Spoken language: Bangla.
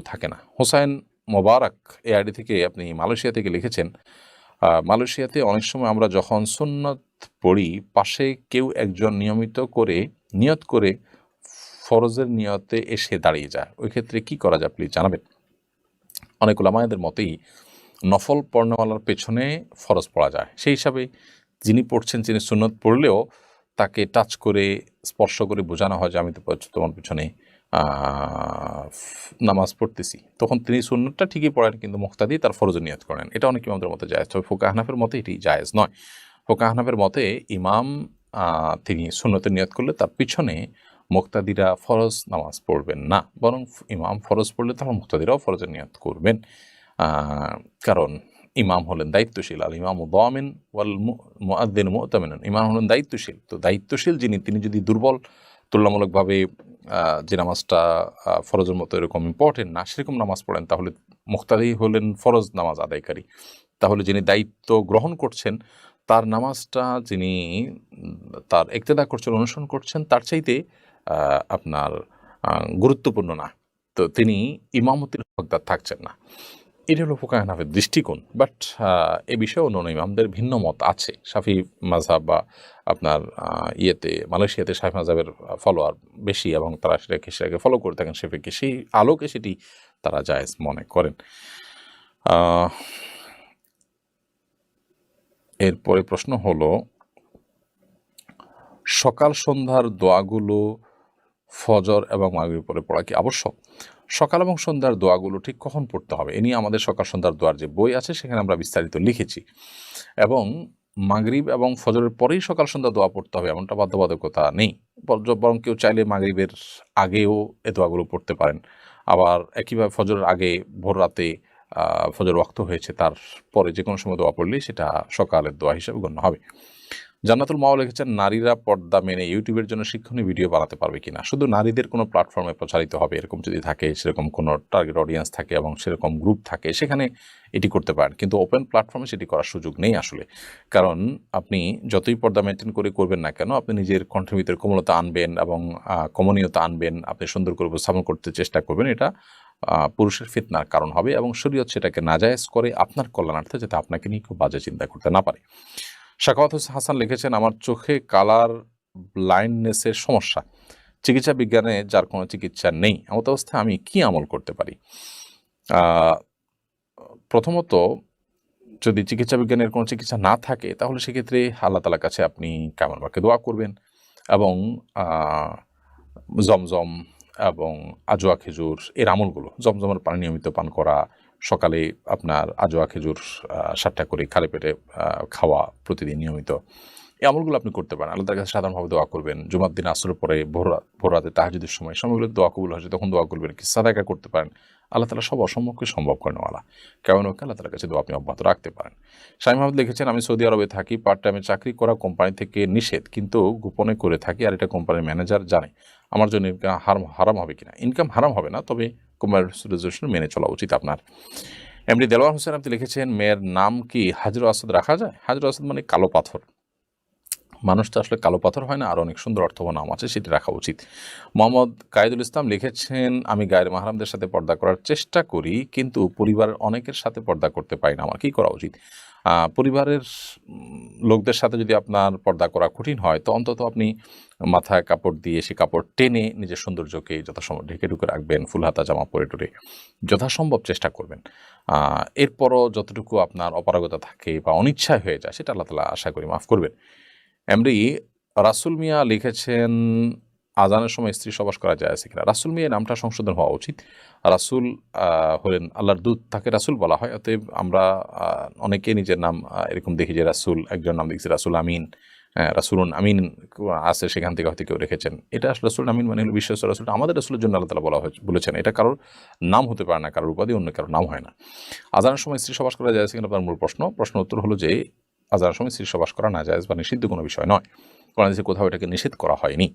থাকে না। হোসাইন মোবারক এই আইডি থেকে আপনি মালয়েশিয়া থেকে লিখেছেন মালয়েশিয়াতে অনেক সময় আমরা যখন সুন্নত পড়ি, পাশে কেউ একজন নিয়মিত করে, নিয়ত করে ফরজের নিয়তে এসে দাঁড়িয়ে যায়। ওই ক্ষেত্রে কি করা যায় প্লিজ জানাবেন? অনেক ওলামায়দের মতেই নফল পর্ণমালার পেছনে ফরজ পড়া যায়। সেই হিসাবে যিনি পড়ছেন, যিনি সুন্নত পড়লেও তাকে টাচ করে, স্পর্শ করে বোঝানো হয় যে আমি তো তোমার পিছনে নামাজ পড়তেছি। তখন তিনি সুন্নতটা ঠিকই পড়েন, কিন্তু মুক্তাদি তার ফরজ নিয়ত করেন। এটা অনেক ইমামদের মতে জায়েজ, তবে ফোকা হানাফের মতে এটি জায়েজ নয়। ফোকা হানাফের মতে ইমাম তিনি সুন্নতের নিয়ত করলে তার পিছনে মুক্তাদিরা ফরজ নামাজ পড়বেন না, বরং ইমাম ফরজ পড়লে তাহলে মুক্তাদিরাও ফরজের নিয়ত করবেন। কারণ ইমাম হলেন দায়িত্বশীল, আল ইমাম উদ্দামিন ওয়াল মুআদ্দিন মুতামিন ইমাম হলেন দায়িত্বশীল। তো দায়িত্বশীল যিনি, তিনি যদি দুর্বল তুলনামূলকভাবে যে নামাজটা ফরজের মতো এরকম ইম্পর্টেন্ট না, সেরকম নামাজ পড়েন, তাহলে মুক্তাদি হলেন ফরজ নামাজ আদায়কারী। তাহলে যিনি দায়িত্ব গ্রহণ করছেন, তার নামাজটা যিনি, তার একতেদা করছেন, অনুসরণ করছেন, তার চাইতে আপনার গুরুত্বপূর্ণ না। তো তিনি ইমামতির হকদার থাকছেন না। এটা হলো ফোকা হানাফের দৃষ্টিকোণ বাট এ বিষয়ে অন্য ইমামদের ভিন্ন মত আছে। শাফি মাঝহাব বা আপনার ইয়েতে, মালয়েশিয়াতে শাফি মাঝহাবের ফলোয়ার বেশি এবং তারা সেটাকে সেটাকে ফলো করে থাকেন শেফিকে সেই আলোকে সেটি তারা জায়েজ মনে করেন। এরপরে প্রশ্ন হলো, সকাল সন্ধ্যার দোয়াগুলো ফজর এবং মাগরিবের পরে পড়া কি আবশ্যক? সকাল এবং সন্ধ্যার দোয়াগুলো ঠিক কখন পড়তে হবে? এ নিয়ে আমাদের সকাল সন্ধ্যার দোয়ার যে বই আছে, সেখানে আমরা বিস্তারিত লিখেছি। এবং মাগরিব এবং ফজরের পরেই সকাল সন্ধ্যা দোয়া পড়তে হবে, এমনটা বাধ্যবাধকতা নেই। বরং কেউ চাইলে মাগরিবের আগেও এ দোয়াগুলো পড়তে পারেন। আবার একইভাবে ফজরের আগে ভোর রাতে ফজর ওয়াক্ত হয়েছে, তার পরে যে কোনো সময় দোয়া পড়লেই সেটা সকালের দোয়া হিসেবে গণ্য হবে। জান্নাতুল মাও লিখেছেন, নারীরা পর্দা মেনে ইউটিউবের জন্য শিক্ষণীয় ভিডিও বানাতে পারবে কিনা? শুধু নারীদের কোনো প্ল্যাটফর্মে প্রচারিত হবে, এরকম যদি থাকে, সেরকম কোনো টার্গেট অডিয়েন্স থাকে এবং সেরকম গ্রুপ থাকে, সেখানে এটি করতে পারেন। কিন্তু ওপেন প্ল্যাটফর্মে সেটি করার সুযোগ নেই আসলে। কারণ আপনি যতই পর্দা মেনটেন করে করবেন না কেন, আপনি নিজের কণ্ঠের ভিতরে কোমলতা আনবেন এবং কমনীয়তা আনবেন, আপনি সুন্দর করে উপস্থাপন করতে চেষ্টা করবেন, এটা পুরুষের ফিতনার কারণ হবে এবং শরীয়ত সেটাকে নাজায়েজ করে আপনার কল্যাণার্থে যাতে আপনাকে নিয়ে খুব বাজে চিন্তা করতে না পারে। শাকাওয়াত হোসেন হাসান লিখেছেন, আমার চোখে কালার ব্লাইন্ডনেসের সমস্যা। চিকিৎসা বিজ্ঞানে যার কোনো চিকিৎসা নেই। এমত অবস্থায় আমি কি আমল করতে পারি? প্রথমত, যদি চিকিৎসা বিজ্ঞানের কোনো চিকিৎসা না থাকে, তাহলে সেক্ষেত্রে আল্লাহ তালার কাছে আপনি কামারবাকে দোয়া করবেন এবং জমজম এবং আজোয়া খেজুর এর আমলগুলো, জমজমের পানি নিয়মিত পান করা সকালে আপনার আজোয়া খেজুর সাতটা করে খালি পেটে খাওয়া প্রতিদিন নিয়মিত। এই আমলগুলো আপনি করতে পারেন। আল্লাহর কাছে সাধারণভাবে দোয়া করবেন। জুমার দিন আসরের পরে, ভোর রাতে তাহাজুদের সময় সময়গুলো দোয়া কবুল হয়েছে তখন দোয়া করবেন কি সাদাকা করতে পারেন। আল্লাহ তালা সব অসম্ভবকে সম্ভব করেন ওয়ালা। কেমন হোক আল্লাহ তালার কাছে দোয়া আপনি অব্যাহত রাখতে পারেন। শাহিম আহমদ লিখেছেন, আমি সৌদি আরবে থাকি পার্ট টাইমে চাকরি করা কোম্পানি থেকে নিষেধ, কিন্তু গোপনে করে থাকি, আর এটা কোম্পানির ম্যানেজার জানে। আমার জন্য ইনকাম হারাম হারাম হবে কিনা? ইনকাম হারাম হবে না, তবে রেজলিউশন মেনে চলা উচিত আপনার। এমনি দেলোয়ার হোসেন আপনি লিখেছেন, মেয়ের নাম কি হাজর আসাদ রাখা যায়? হাজর আসাদ মানে কালো পাথর। মানুষ তো আসলে কালো পাথর হয় না, আর অনেক সুন্দর অর্থবহ নাম আছে, সেটি রাখা উচিত। মোহাম্মদ কায়েদুল ইসলাম লিখেছেন, আমি গায়ের মাহারামদের সাথে পর্দা করার চেষ্টা করি, কিন্তু পরিবারের অনেকের সাথে পর্দা করতে পারি না, আমার কী করা উচিত? পরিবারের লোকদের সাথে যদি আপনার পর্দা করা কঠিন হয়, তো অন্তত আপনি মাথায় কাপড় দিয়ে সে কাপড় টেনে নিজের সৌন্দর্যকে যথাসম্ভব ঢেকে ঢুকে রাখবেন, ফুল হাতা, জামা পরে টরে যথাসম্ভব চেষ্টা করবেন। এরপরও যতটুকু আপনার অপারগতা থাকে বা অনিচ্ছায় হয়ে যায়, সেটা আল্লাহ তালা আশা করি মাফ করবেন। এমনি রাসুল মিয়া লিখেছেন আজানের সময় স্ত্রী সবাস করা যায় আছে কিনা? রাসুল মিয়া নামটা সংশোধন হওয়া উচিত। রাসুল হলেন আল্লাহর দূত তাকে রাসুল বলা হয়। অতএব আমরা অনেকে নিজের নাম এরকম দেখি যে রাসুল একজন নাম দেখছি রাসুল আমিন হ্যাঁ, রাসুলুন আমিন আছে সেখান থেকে হয়তো কেউ রেখেছেন। এটা আসলে রাসুল আমিন মানে হলো বিশ্বাস রাসুল। আমাদের রাসুলের জন্য আল্লাহ তালা বলা হয়েছে বলেছেন এটা কারোর নাম হতে পারে না কারোর উপাধি অন্য কারোর নাম হয় না। আজানের সময় স্ত্রী সবাস করা যায় কিনা আপনার মূল প্রশ্ন। প্রশ্ন উত্তর হলো যে আজানের সময় শীর্ষবাস করা না যায়, বা নিষিদ্ধ কোনো বিষয় নয়। কোরআন কোথাও এটাকে নিষেধ করা হয়নি।